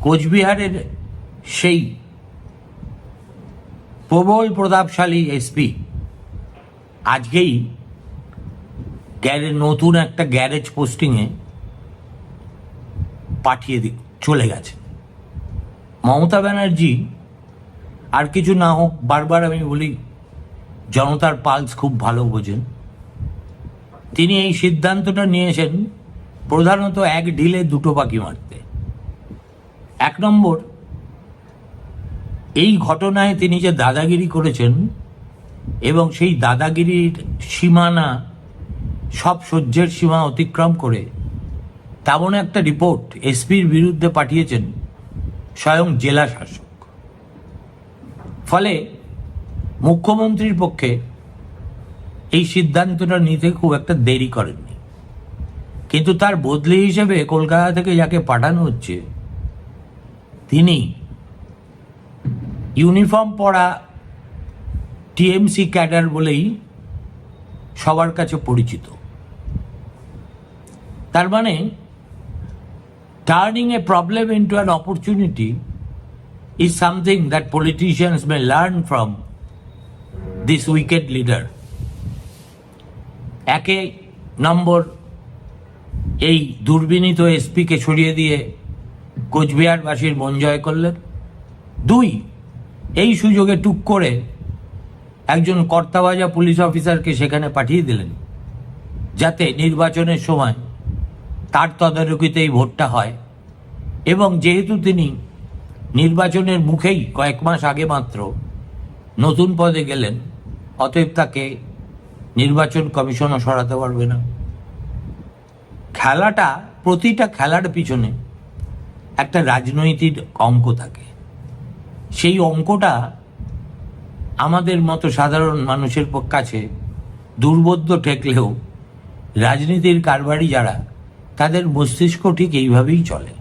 কোচবিহারের সেই প্রবল প্রতাপশালী এসপি আজকেই গ্যারেজ নতুন একটা গ্যারেজ পোস্টিংয়ে পাঠিয়ে দি, চলে গেছে। মমতা ব্যানার্জি, আর কিছু না হোক, বারবার আমি বলি, জনতার পালস খুব ভালো বোঝেন। তিনি এই সিদ্ধান্তটা নিয়েছেন, প্রধানত এক ঢিলে দুটো পাখি মারতে। এক নম্বর, এই ঘটনায় তিনি যে দাদাগিরি করেছেন এবং সেই দাদাগিরির সীমানা, সব সহ্যের সীমা অতিক্রম করে তেমন একটা রিপোর্ট এসপির বিরুদ্ধে পাঠিয়েছেন স্বয়ং জেলা শাসক। ফলে মুখ্যমন্ত্রীর পক্ষে এই সিদ্ধান্তটা নিতে খুব একটা দেরি করেননি। কিন্তু তার বদলি হিসেবে কলকাতা থেকে যাকে পাঠানো হচ্ছে তিনি ইউনিফর্ম পরা টিএমসি ক্যাডার বলেই সবার কাছে পরিচিত। তার মানে turning a problem into an opportunity is something that politicians may learn from this wicked leader একে নম্বর, এই দুর্বিনীত এসপিকে সরিয়ে দিয়ে কোচবিহারবাসীর মন জয় করলেন। দুই, এই সুযোগে টুক করে একজন কর্তাবাজা পুলিশ অফিসারকে সেখানে পাঠিয়ে দিলেন, যাতে নির্বাচনের সময় তার তদারকিতেই ভোটটা হয় এবং যেহেতু তিনি নির্বাচনের মুখেই কয়েক মাস আগে মাত্র নতুন পদে গেলেন, অতএব তাকে নির্বাচন কমিশনও সরাতে পারবে না। খেলাটা, প্রতিটা খেলার পিছনে একটা রাজনৈতিক অঙ্ক থাকে। সেই অঙ্কটা আমাদের মতো সাধারণ মানুষের কাছে দুর্বোধ্য ঠেকলেও রাজনীতির কারবারি যারা, তাদের মস্তিষ্ক ঠিক এইভাবেই চলে।